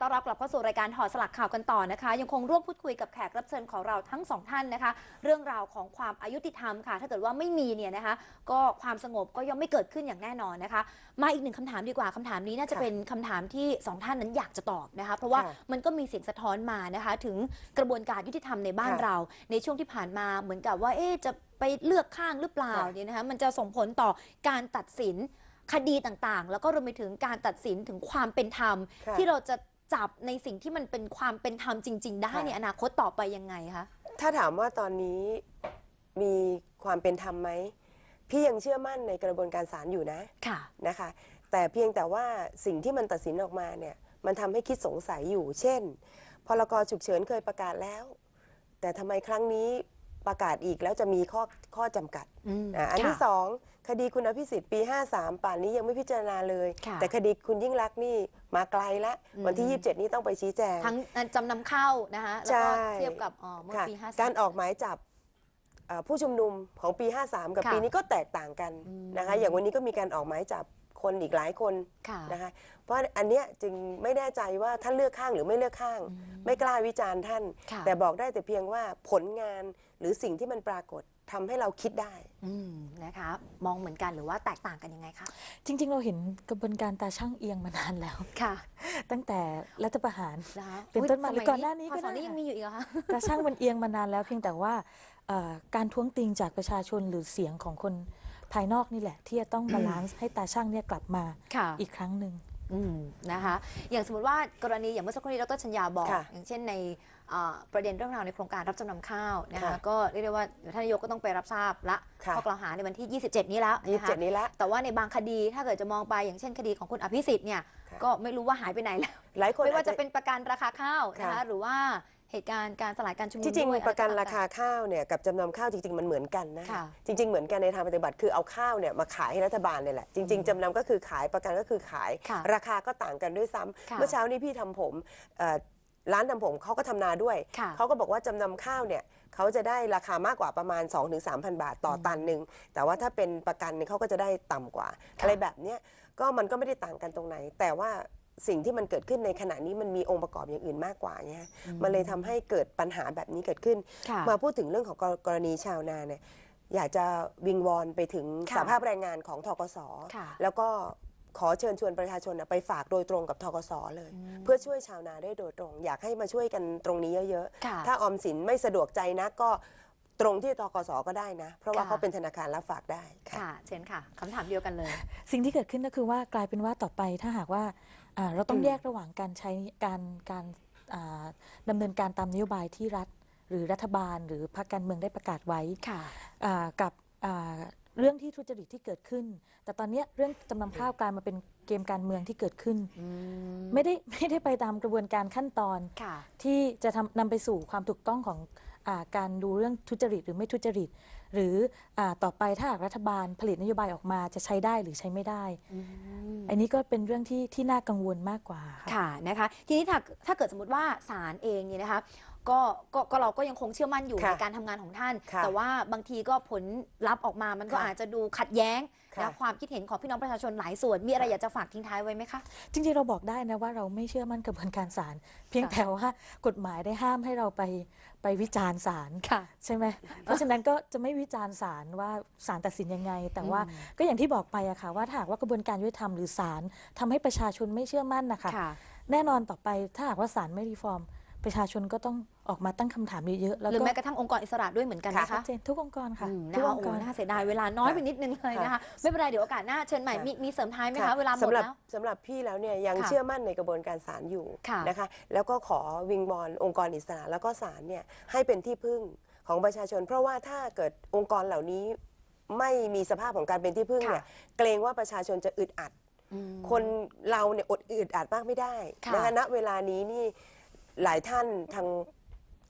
ต้อนรับกลับเข้าสู่รายการถอดสลักข่าวกันต่อนะคะ ยังคงร่วมพูดคุยกับแขกรับเชิญของเราทั้งสองท่านนะคะ เรื่องราวของความอายุติธรรมค่ะ ถ้าเกิดว่าไม่มีเนี่ยนะคะ ก็ความสงบก็ย่อมไม่เกิดขึ้นอย่างแน่นอนนะคะ มาอีกหนึ่งคำถามดีกว่าคำถามนี้น่าจะค่ะเป็นคำถามที่สองท่านนั้นอยากจะตอบนะคะ เพราะว่าค่ะมันก็มีเสียงสะท้อนมานะคะ ถึงกระบวนการยุติธรรมในบ้านค่ะเรา ในช่วงที่ผ่านมาเหมือนกับว่าเอ๊ะจะไปเลือกข้างหรือเปล่าค่ะเนี่ยนะคะ มันจะส่งผลต่อการตัดสินคดีต่างๆ แล้วก็รวมไปถึงการตัดสินถึงความเป็นธรรมค่ะที่เราจะ จับในสิ่งที่มันเป็นความเป็นธรรมจริง ๆ ได้ค่ะ ในอนาคตต่อไปยังไงคะ ถ้าถามว่าตอนนี้มีความเป็นธรรมไหม พี่ยังเชื่อมั่นในกระบวนการศาลอยู่นะค่ะ นะคะ แต่เพียงแต่ว่าสิ่งที่มันตัดสินออกมาเนี่ยมันทำให้คิดสงสัยอยู่ เช่น พรกฉุกเฉินเคยประกาศแล้ว แต่ทำไมครั้งนี้ประกาศอีกแล้วจะมีข้อข้อจำกัดอืมอะอันที่ค่ะ สอง คดีคุณอภิสิทธิ์ปี 53 ป่านนี้ยังไม่พิจารณาเลย ค่ะ แต่คดีคุณยิ่งรักษณ์นี่มาไกลแล้วอืมวันที่ 27 นี้ต้องไปชี้แจง ทั้งจำนำเข้านะคะแล้วก็ใช่ เทียบกับอ๋อเมื่อค่ะปีห้า การออกหมายจับเอ่อผู้ชุมนุมของปี 53 กับค่ะปีนี้ก็แตกต่างกันอืมนะคะ อย่างวันนี้ก็มีการออกหมายจับ คนอีกหลายคนค่ะ นะคะเพราะอันเนี้ยจึงไม่แน่ใจว่าท่านเลือกข้างหรือไม่เลือกข้าง ไม่กล้าวิจารณ์ท่าน ค่ะ แต่บอกได้แต่เพียงว่าผลงานหรือสิ่งที่มันปรากฏทำให้เราคิดได้ อืมนะคะ มองเหมือนกันหรือว่าแตกต่างกันยังไงคะจริง ๆ เราเห็นกระบวนการตาช่างเอียงมานานแล้ว ค่ะตั้งแต่รัฐประหารนะคะเป็นต้นมาอุ๊ยหรือก่อนหน้านี้พก็ศได้นี้ยังมีอยู่อีกเหรอคะ ตาช่างมันเอียงมานานแล้วเพียงแต่ว่าเอ่อการท้วงติงจากประชาชนหรือเสียงของคน ภายนอกนี่แหละ ที่จะต้องบาลานซ์ให้ตาช่างเนี่ยกลับมาค่ะ อีกครั้งหนึ่ง อืมนะคะ อย่างสมมติว่ากรณีอย่างเมื่อสักครู่นี้ดรชัญญาบอก ค่ะอย่างเช่นในเอ่อประเด็นเรื่องราวในโครงการรับจำนำข้าวนะคะ ค่ะก็เรียกได้ว่าเดี๋ยวท่านนายกก็ต้องไปรับทราบละค่ะ ข้อกล่าวหาในวันที่ 27 นี้แล้วนะคะ27นี้ละ แต่ว่าในบางคดีถ้าเกิดจะมองไปอย่างเช่นคดีของคุณอภิสิทธิ์เนี่ยค่ะ ก็ไม่รู้ว่าหายไปไหนแล้ว หลายคนไม่ว่าอจจะเป็นประกันราคาข้าวนะคะค่ะหรือว่า เหตุการณ์การสลายการชุมนุมที่จริงด้วยประกันอไราคาข้าวเนี่ยกับจำนำข้าวจริง ๆ มันเหมือนกันนะค่ะ จริง ๆ เหมือนกันในทางปฏิบัติคือเอาข้าวเนี่ยมาขายให้รัฐบาลเลยแหละจริง ๆจำนำก็คือขายประกันก็คือขาย ค่ะราคาก็ต่างกันด้วยซ้ำค่ะเมื่อเช้านี้พี่ทำผมเอ่อร้านทำผมเขาก็ทำนาด้วย ค่ะเขาก็บอกว่าจำนำข้าวเนี่ยเขาจะได้ราคามากกว่าประมาณ 2-3,000 บาทต่อตันหนึ่งแต่ว่าถ้าเป็นประกันเนี่ยเขาก็จะได้ต่ำกว่า อะไรแบบเนี้ยก็มันก็ไม่ได้ต่างกันตรงไหน แต่ว่า สิ่งที่มันเกิดขึ้นในขณะนี้มันมีองค์ประกอบอย่างอื่นมากกว่าเนี่ยมันเลยทำให้เกิดปัญหาแบบนี้เกิดขึ้น ค่ะมาพูดถึงเรื่องของกรกรณีชาวนาเนี่ยอยากจะวิงวอนไปถึงค่ะสาภาพแรงงานของทกสค่ะ แล้วก็ขอเชิญชวนประชาชนน่ะไปฝากโดยตรงกับทกสเลย เพื่อช่วยชาวนาได้โดยตรง อยากให้มาช่วยกันตรงนี้เยอะค่ะ ๆ ถ้าออมสินไม่สะดวกใจนะก็ตรงที่ทกสก็ได้นะ เพราะว่าค่ะ เขาเป็นธนาคารรับฝากได้ค่ะ ค่ะเช่นค่ะคำถามเดียวกันเลย สิ่งที่เกิดขึ้นก็คือว่ากลายเป็นว่าต่อไปถ้าหากว่า อ่าเราต้องอืมแยกระหว่างการใช้การการอ่าดำเนินการตามนโยบายที่รัฐ หรือรัฐบาล หรือพรรคการเมืองได้ประกาศไว้ค่ะอ่ากับอ่าเรื่องที่ทุจริตที่เกิดขึ้น แต่ตอนเนี้ยเรื่องจำนำข้าวกลายมาเป็นเกมการเมืองที่เกิดขึ้นไม่ได้ไม่ได้ไปตามกระบวนการขั้นตอนค่ะ ที่จะทำนำไปสู่ความถูกต้องของอา การดูเรื่องทุจริตหรือไม่ทุจริต หรืออาต่อไปถ้าหากรัฐบาลผลิตนโยบายออกมาจะใช้ได้หรือใช้ไม่ได้ อันนี้ก็เป็นเรื่องที่ที่น่ากังวลมากกว่าค่ะค่ะนะคะ ทีนี้ถ้าถ้าเกิดสมมติว่าศาลเองเนี่ยนะคะ ก็ก็ก็เราก็ยังคงเชื่อมั่นอยู่ค่ะในการทำงานของท่าน ค่ะแต่ว่าบางทีก็ผลลัพธ์ออกมามันก็ค่ะอาจจะดูขัดแย้งค่ะนะความคิดเห็นของพี่น้องประชาชนหลายส่วน มีอะไรอยากจะฝากทิ้งท้ายไว้ไหมคะ จริงๆ เราบอกได้นะว่าเราไม่เชื่อมั่นกระบวนการศาลเพียงค่ะ แต่ว่ากฎหมายได้ห้ามให้เราไปไปวิจารณ์ศาลค่ะ ใช่ไหมเพราะฉะนั้นก็จะไม่วิจารณ์ศาลว่าศาลตัดสินยังไง แต่ว่าอืมก็อย่างที่บอกไปอะค่ะว่าถ้าหากว่ากระบวนการยุติธรรมหรือศาลทำให้ประชาชนไม่เชื่อมั่นนะคะ ค่ะ แน่นอนต่อไปถ้าหากว่าศาลไม่รีฟอร์ม ประชาชนก็ต้อง ออกมาตั้งคำถามเยอะๆแล้วหรือก็แม้กระทั่งองค์กรอิสระด้วยเหมือนกันนะชัคะดเจนทุกองค์กรค่ะอืมทุนะกคะองค์โอ้กรน่าเสียดายเวลาน้อยไปนิดนึงเลยนะคะ ไม่เป็นไรเดี๋ยวโอกาสหน้าเชิญใหม่ค่ะมีมีเสริมท้ายไหมค่ะคะเวลาหมดสำหรับแล้ว สำหรับพี่แล้วเนี่ยยังค่ะเชื่อมั่นในกระบวนการศาลอยู่ค่ะนะคะ แล้วก็ขอวิงบอลองค์กรอิสระแล้วก็ศาลเนี่ยให้เป็นที่พึ่งของประชาชน เพราะว่าถ้าเกิดองค์กรเหล่านี้ไม่มีสภาพของการเป็นที่พึ่งเนี่ยค่ะเกรงว่าประชาชนจะอึดอัด อืม คนเราเนี่ยอดอึดอัดมากไม่ได้ค่ะนะคะณเวลานี้นี่หลายท่านทางเ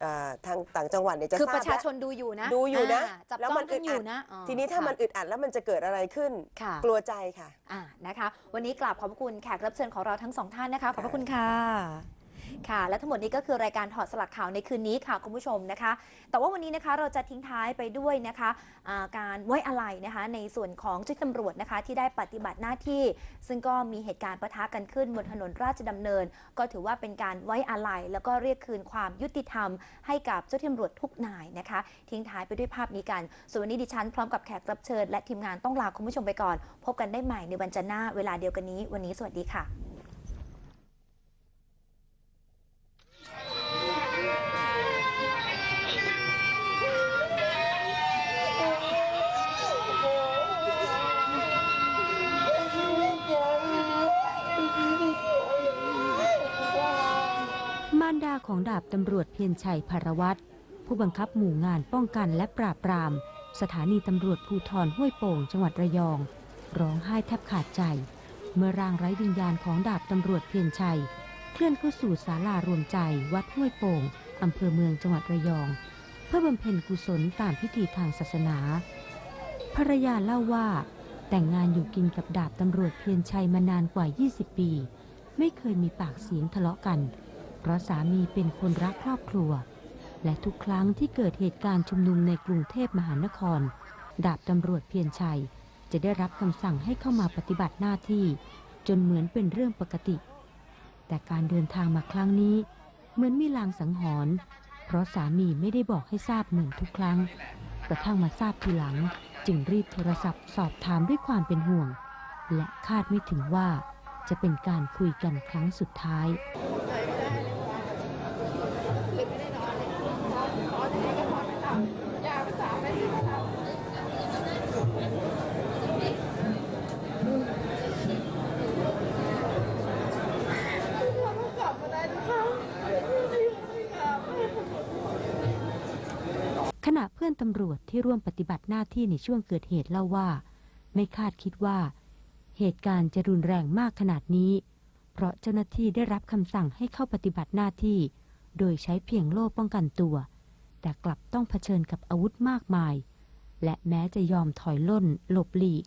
อ่อทางต่างจังหวัดเนี่ยจะคือทราบประชาแล้ว ชนดูอยู่นะดูอยู่นะาจับแล้วจ้องมันท่านอยู่อึดอัดนะอ๋อทีนี้ถ้าค่ะมันอึดอัดแล้วมันจะเกิดอะไรขึ้น ค่ะ กลัวใจค่ะ อ่านะคะ วันนี้กราบขอบพระคุณแขกรับเชิญของเราทั้งสองท่านนะคะ ขอบพระคุณค่ะ ค่ะ และทั้งหมดนี้ก็คือรายการถอดสลักข่าวในคืนนี้ค่ะคุณผู้ชมนะคะ แต่ว่าวันนี้นะคะเราจะทิ้งท้ายไปด้วยนะคะอ่าการไว้อาลัยนะคะ ในส่วนของเจ้าตำรวจนะคะ ที่ได้ปฏิบัติหน้าที่ ซึ่งก็มีเหตุการณ์ประทะกันขึ้นบนถนนราชดำเนิน ก็ถือว่าเป็นการไว้อาลัยแล้วก็เรียกคืนความยุติธรรม ให้กับเจ้าหน้าที่ตำรวจทุกนายนะคะ ทิ้งท้ายไปด้วยภาพนี้กันส่วนวันนี้ดิฉันพร้อมกับแขกรับเชิญและทีมงานต้องลาคุณผู้ชมไปก่อน พบกันได้ใหม่ในวันจันทร์หน้าเวลาเดียวกันนี้ วันนี้สวัสดีค่ะ ของดาบตำรวจเพียรชัยภารวัตรผู้บังคับหมู่งานป้องกันและปราบปราม สถานีตำรวจภูทรห้วยโป่งจังหวัดระยอง ร้องไห้แทบขาดใจ เมื่อร่างไร้วิญญาณของดาบตำรวจเพียรชัย เคลื่อนเข้าสู่ศาลารวมใจวัดห้วยโป่งอำเภอเมืองจังหวัดระยอง เพื่อบำเพ็ญกุศลตามพิธีทางศาสนา ภรรยาเล่าว่า แต่งงานอยู่กินกับดาบตำรวจเพียรชัยมานานกว่า 20 ปี ไม่เคยมีปากเสียงทะเลาะกัน เพราะสามีเป็นคนรักครอบครัว และทุกครั้งที่เกิดเหตุการณ์ชุมนุมในกรุงเทพมหานคร ดาบตำรวจเพียรชัย จะได้รับคำสั่งให้เข้ามาปฏิบัติหน้าที่ จนเหมือนเป็นเรื่องปกติ แต่การเดินทางมาครั้งนี้ เหมือนมีลางสังหรณ์เพราะสามีไม่ได้บอกให้ทราบเหมือนทุกครั้ง กระทั่งมาทราบทีหลัง จึงรีบโทรศัพท์สอบถามด้วยความเป็นห่วง และคาดไม่ถึงว่าจะเป็นการคุยกันครั้งสุดท้าย เพื่อนตำรวจที่ร่วมปฏิบัติหน้าที่ในช่วงเกิดเหตุเล่าว่า ไม่คาดคิดว่า เหตุการณ์จะรุนแรงมากขนาดนี้ เพราะเจ้าหน้าที่ได้รับคำสั่งให้เข้าปฏิบัติหน้าที่ โดยใช้เพียงโล่ป้องกันตัว แต่กลับต้องเผชิญกับอาวุธมากมาย และแม้จะยอมถอยล่น หลบหลีก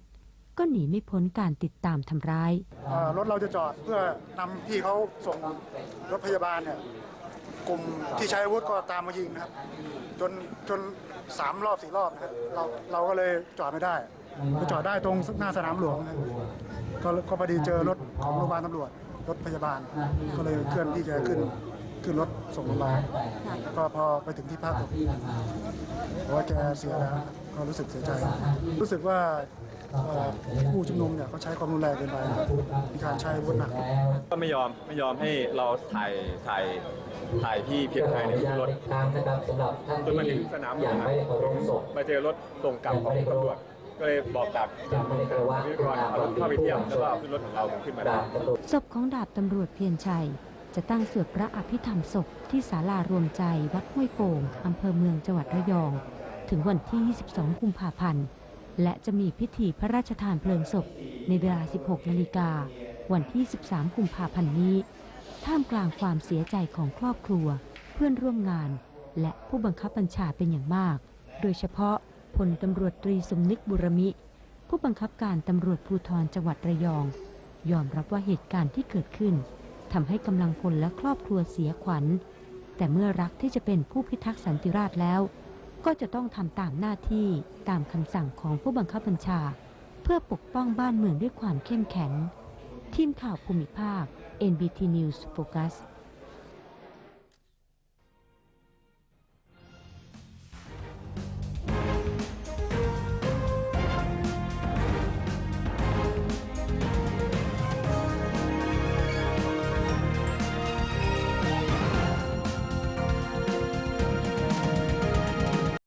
ก็หนีไม่พ้นการติดตามทำร้ายรถเราจะจอดเพื่อนำพี่เขาส่งรถพยาบาลเนี่ยกลุ่มที่ใช้อาวุธก็ตามมายิงนะครับ จนจน สามรอบสี่รอบนะครับเราเราก็เลยจอดไม่ได้ไปจอดได้ตรงหน้าสนามหลวงนะก็ก็พอดีเจอรถของโรงพยาบาลตำรวจรถพยาบาล ก็เลยเคลื่อนที่จะขึ้นขึ้นรถส่งโรงพยาบาลก็พอไปถึงที่พักบอกว่าแกเสียแล้วก็รู้สึกเสียใจ รู้สึกว่า ผู้ชุมนุมเนี่ยเขาใช้ความรุนแรงเกินไปมีการใช้อาวุธหนักก็ไม่ยอมไม่ยอมให้เราถ่ายถ่ายถ่ายพี่เพียงไทยในยขึ้นรถทางนะครับสำหรับท่านจนมาถึที่งสนามหลวยังงไม่ได้เคารพศพมาเจอรถส่งกลับของตำรวจก็เลยบอกกับยังไม่ได้เคารพวิทยากรเอารถเข้าไปเที่ยวแล้วก็เอาขึ้นรถของเราขึ้นมาได้ดาบตำรวจศพของดาบตำรวจเพียรชัย จะตั้งสวดพระอภิธรรมศพที่ศาลารวมใจวัดห้วยโป่งอำเภอเมืองจังหวัดระยอง ถึงวันที่ 22 กุมภาพันธ์ และจะมีพิธีพระราชทานเพลิงศพในเวลา 16 นาฬิกา วันที่ 13 กุมภาพันธ์นี้ ท่ามกลางความเสียใจของครอบครัว เพื่อนร่วมงาน และผู้บังคับบัญชาเป็นอย่างมาก โดยเฉพาะพลตำรวจตรีสมนึกบุรมิ ผู้บังคับการตำรวจภูธรจังหวัดระยอง ยอมรับว่าเหตุการณ์ที่เกิดขึ้นทำให้กำลังพลและครอบครัวเสียขวัญ แต่เมื่อรักที่จะเป็นผู้พิทักษ์สันติราษฎร์แล้ว ก็จะต้องทำตามหน้าที่ตามคำสั่งของผู้บังคับบัญชา เพื่อปกป้องบ้านเมืองด้วยความเข้มแข็ง ทีมข่าวภูมิภาค NBT News Focus